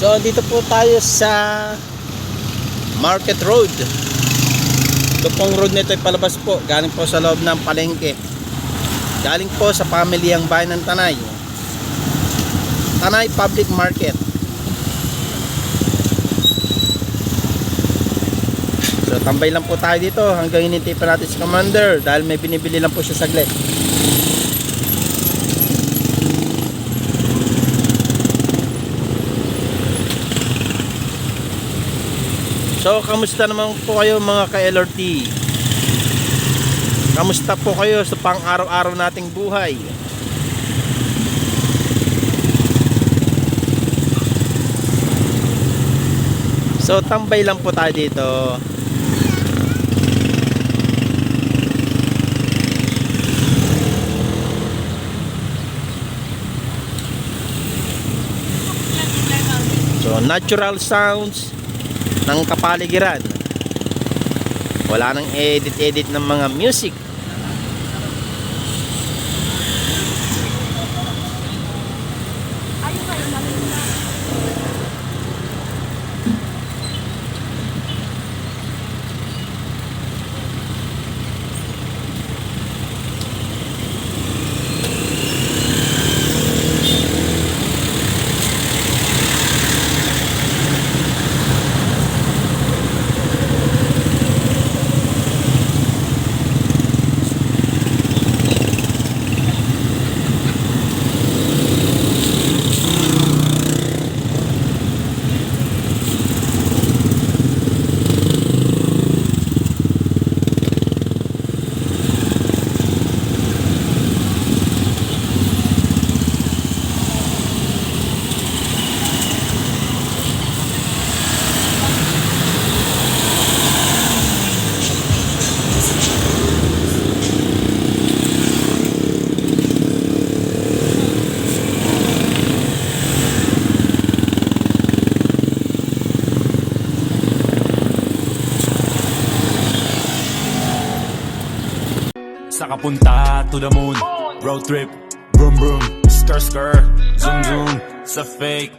So, dito po tayo sa Market Road. Ito road nito ay palabas po. Galing po sa loob ng palengke. Galing po sa pamilyang bayan ng Tanay. Tanay Public Market. So, tambay lang po tayo dito hanggang hinintay pa natin si Commander dahil may binibili lang po siya saglit. So, kamusta naman po kayo mga ka-LRT? Kamusta po kayo sa pang-araw-araw nating buhay? So, tambay lang po tayo dito. So, natural sounds ng kapaligiran. Wala nang edit-edit ng mga music. Sa kapunta to the moon. Road trip Vroom vroom Skr skr Zoom zoom Sa fake